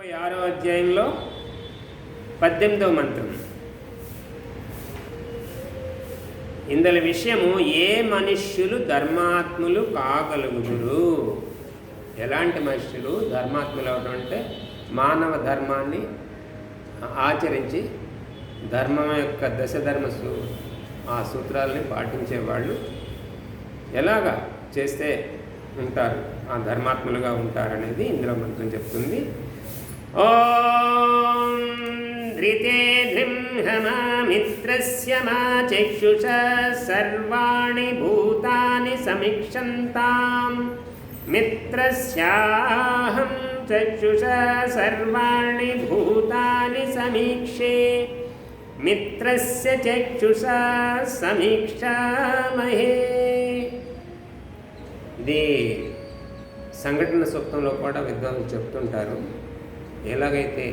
ముప్పై ఆరో అధ్యాయంలో పద్దెనిమిదవ మంత్రం. ఇందల విషయము ఏ మనుష్యులు ధర్మాత్ములు కాగలుగుదురు? ఎలాంటి మనుష్యులు ధర్మాత్ములు అవడం అంటే మానవ ధర్మాన్ని ఆచరించి ధర్మం యొక్క దశధర్మ సూ ఆ సూత్రాలని పాటించేవాళ్ళు ఎలాగా చేస్తే ఉంటారు? ఆ ధర్మాత్ములుగా ఉంటారనేది ఇందులో మంత్రం చెప్తుంది. ఓం ధృతే ధృంహమామిత్రస్య మా చక్షుష సర్వాణి భూతాని సమీక్షంతాం మిత్రస్యాహం చక్షుష సర్వాణి భూతాని సమీక్షే మిత్రస్య చక్షుషా సమీక్షామహే ఇది సంఘటన సూక్తంలో కూడా విద్వాంసులు చెప్తుంటారు. ఎలాగైతే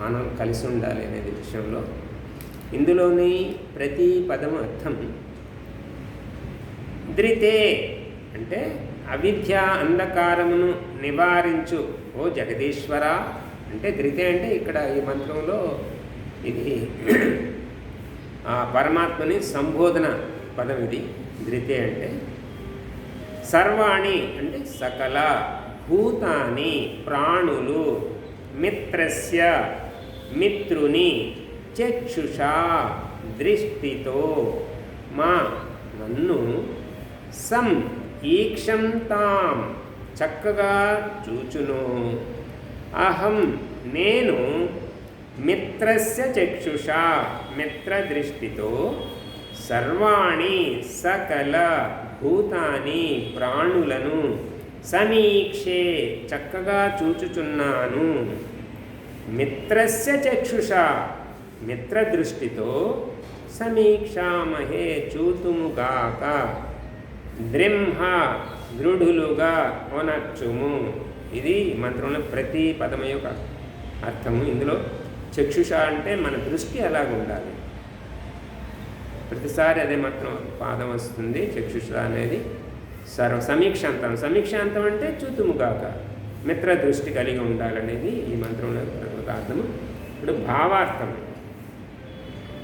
మనం కలిసి ఉండాలి అనేది విషయంలో ఇందులోని ప్రతి పదం అర్థం ద్రితే అంటే అవిద్య అంధకారమును నివారించు. ఓ జగదీశ్వర అంటే ధృతే అంటే ఇక్కడ ఈ మంత్రంలో ఇది ఆ పరమాత్మని సంబోధన పదం ఇది. ధృతే అంటే సర్వాణి అంటే సకల భూతాని ప్రాణులు. మిత్రస్య మిత్రుని చక్షుషా దృష్టితో. మా నన్ను సం ఈక్షంతాం చక్కగా చూచును. అహం నేను మిత్రస్య చక్షుషా మిత్రదృష్టితో సర్వాణి సకల భూతాని ప్రాణులను సమీక్షే చక్కగా చూచుచున్నాను. మిత్రస్య చక్షుష మిత్రదృష్టితో సమీక్షామహే చూతుముగాక. ద్రింహ దృఢులుగా కొనచ్చుము. ఇది మంత్రంలో ప్రతి పదం యొక్క అర్థము. ఇందులో చక్షుష అంటే మన దృష్టి అలాగ ఉండాలి. ప్రతిసారి అదే మాత్రం పాదం వస్తుంది చక్షుష అనేది. సర్వ సమీక్షాంతం సమీక్షాంతం అంటే చూతుముగాక మిత్ర దృష్టి కలిగి ఉండాలనేది ఈ మంత్రంలో అర్థము ఇప్పుడు భావార్థం.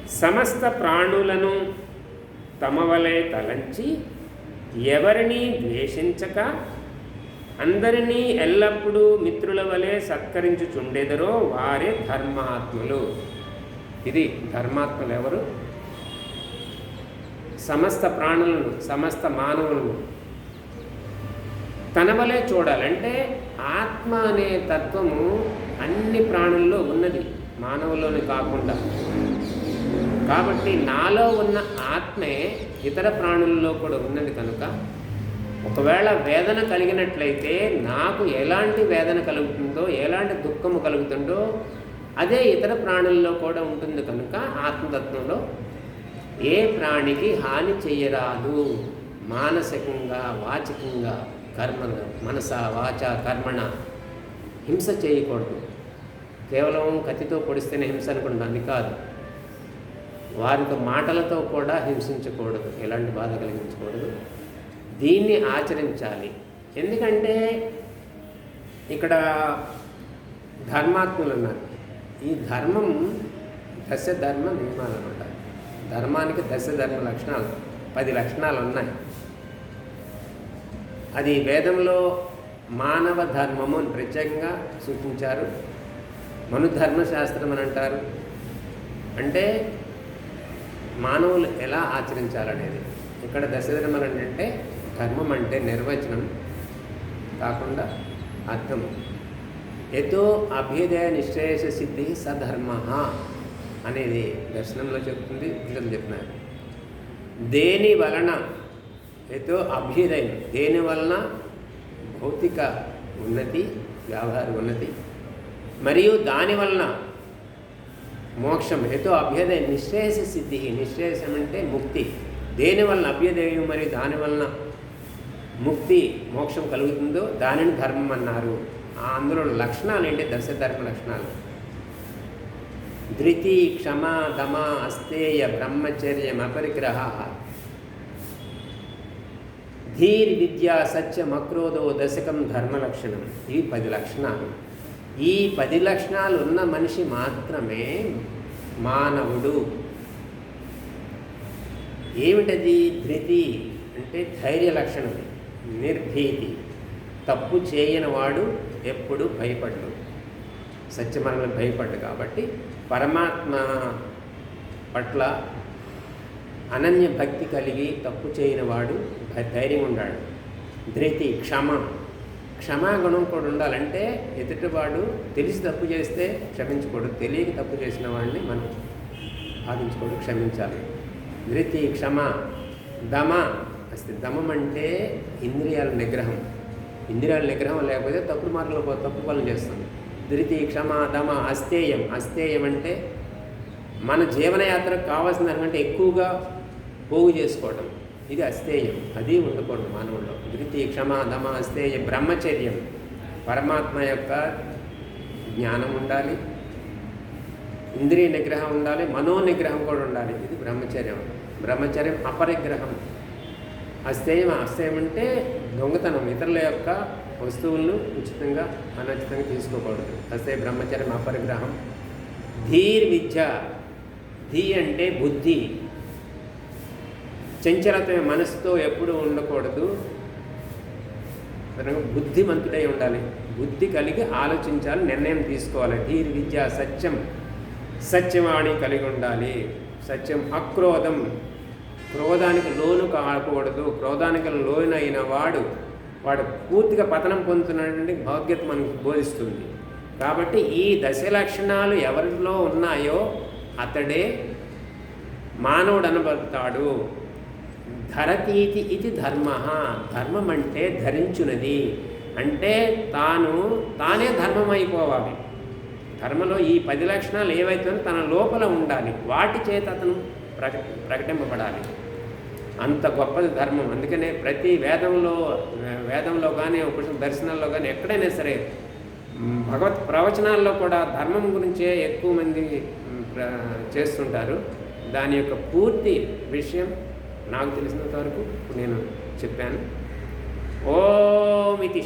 సమస్త ప్రాణులను తమ వలె తలంచి ఎవరిని ద్వేషించక అందరినీ ఎల్లప్పుడూ మిత్రుల వలె సత్కరించుచుండెదరో వారే ధర్మాత్ములు. ఇది ధర్మాత్ములు ఎవరు? సమస్త ప్రాణులను సమస్త మానవులను తన చూడాలంటే ఆత్మ అనే తత్వము అన్ని ప్రాణుల్లో ఉన్నది. మానవులోని కాకుండా. కాబట్టి నాలో ఉన్న ఆత్మే ఇతర ప్రాణుల్లో కూడా ఉన్నది కనుక ఒకవేళ వేదన కలిగినట్లయితే నాకు ఎలాంటి వేదన కలుగుతుందో ఎలాంటి దుఃఖము కలుగుతుందో అదే ఇతర ప్రాణుల్లో కూడా ఉంటుంది కనుక ఆత్మతత్వంలో ఏ ప్రాణికి హాని చెయ్యరాదు మానసికంగా వాచికంగా కర్మ మనస వాచ కర్మణ. హింస చేయకూడదు. కేవలం కత్తితో పొడిస్తేనే హింస అనుకుంటుంది కాదు. వారితో మాటలతో కూడా హింసించకూడదు. ఎలాంటి బాధ కలిగించకూడదు. దీన్ని ఆచరించాలి. ఎందుకంటే ఇక్కడ ధర్మాత్ములు ఉన్నారు ఈ ధర్మం దశ ధర్మ నియమాలు అనమాట. ధర్మానికి దశ ధర్మ లక్షణాలు. పది లక్షణాలు ఉన్నాయి. అది వేదంలో మానవ ధర్మము అని ప్రత్యేకంగా సూచించారు. మనుధర్మశాస్త్రం అని అంటారు. అంటే మానవులు ఎలా ఆచరించాలనేది. ఇక్కడ దశధర్మలు ఏంటంటే ధర్మం అంటే నిర్వచనం కాకుండా అర్థం ఎతో అభ్యుదయ నిశ్చేష సిద్ధి సధర్మ అనేది దర్శనంలో చెప్తుంది ఇంట్లో చెప్తున్నారు. దేని వలన ఏదో అభ్యుదయం దేనివలన భౌతిక ఉన్నతి వ్యవహార ఉన్నతి. మరియు దానివలన మోక్షం. ఏదో అభ్యుదయం నిశ్రేయస సిద్ధి. నిశ్రేయసం అంటే ముక్తి. దేనివలన అభ్యుదయం మరియు దానివలన ముక్తి మోక్షం కలుగుతుందో దానిని ధర్మం అన్నారు. అందులో లక్షణాలు ఏంటి? దశధర్మ లక్షణాలు. ధృతి క్షమ దమ అస్తేయ బ్రహ్మచర్యం అపరిగ్రహ ధీర్ విద్య సత్యం అక్రోధో దశకం ధర్మ లక్షణం. ఇవి పది లక్షణాలు. ఈ పది లక్షణాలు ఉన్న మనిషి మాత్రమే మానవుడు. ఏమిటది? ధృతి అంటే ధైర్య లక్షణం. నిర్భీతి. తప్పు చేయని వాడు ఎప్పుడు భయపడ్డు. సత్యమరణం భయపడ్డు కాబట్టి పరమాత్మ పట్ల అనన్య భక్తి కలిగి తప్పు చేయని వాడు ధైర్యం ఉండాడు. ధృతి క్షమ. క్షమాగుణం కూడా ఉండాలంటే ఎదుటివాడు తెలిసి తప్పు చేస్తే క్షమించకూడదు తెలియక తప్పు చేసిన వాడిని మనం భావించకూడదు క్షమించాలి. ధృతి క్షమ. దమ. అసలు దమం అంటే ఇంద్రియాల నిగ్రహం. ఇంద్రియాల నిగ్రహం లేకపోతే తప్పుడు మార్గంలో పో- తప్పు పనులు చేస్తుంది ధృతి క్షమ దమ అస్థేయం. అస్థేయం అంటే మన జీవనయాత్రకు కావాల్సిన దానికంటే ఎక్కువగా పోగు చేసుకోవడం ఇది అస్థేయం. అది ఉండకూడదు మానవుల్లో. ధృతి క్షమ దమ అస్థేయ బ్రహ్మచర్యం. పరమాత్మ యొక్క జ్ఞానం ఉండాలి. ఇంద్రియ నిగ్రహం ఉండాలి. మనో నిగ్రహం కూడా ఉండాలి. ఇది బ్రహ్మచర్యం. బ్రహ్మచర్యం అపరిగ్రహం. అస్థేయం అస్థేయం అంటే దొంగతనం. ఇతరుల యొక్క వస్తువులను ఉచితంగా అనుచితంగా తీసుకోకూడదు. అస్థేయ బ్రహ్మచర్యం అపరిగ్రహం. ధీర్ విద్య ధీ అంటే బుద్ధి. చంచలత మనసుతో ఎప్పుడూ ఉండకూడదు. బుద్ధిమంతుడై ఉండాలి. బుద్ధి కలిగి ఆలోచించాలి నిర్ణయం తీసుకోవాలి. ధీర్ విద్య సత్యం. సత్యవాణి కలిగి ఉండాలి. సత్యం అక్రోధం. క్రోధానికి లోను కాకూడదు. క్రోధానికి లోనైన వాడు వాడు పూర్తిగా పతనం పొందుతున్నటువంటి భాగ్యత మనకు బోధిస్తుంది. కాబట్టి ఈ దశ లక్షణాలు ఎవరిలో ఉన్నాయో అతడే మానవుడు అనబడతాడు ధరతీతి ఇది ధర్మ ధర్మం అంటే ధరించున్నది అంటే తాను తానే ధర్మం అయిపోవాలి ధర్మలో ఈ పది లక్షణాలు ఏవైతే తన లోపల ఉండాలి. వాటి చేత అతను ప్రక ప్రకటింపబడాలి. అంత గొప్పది ధర్మం. అందుకనే ప్రతి వేదంలో వేదంలో కానీ ఒకటి దర్శనాల్లో కానీ ఎక్కడైనా సరే భగవత్ ప్రవచనాల్లో కూడా ధర్మం గురించే ఎక్కువ మంది చేస్తుంటారు. దాని యొక్క పూర్తి విషయం నాకు తెలిసినంత వరకు నేను చెప్పాను. ఓమితి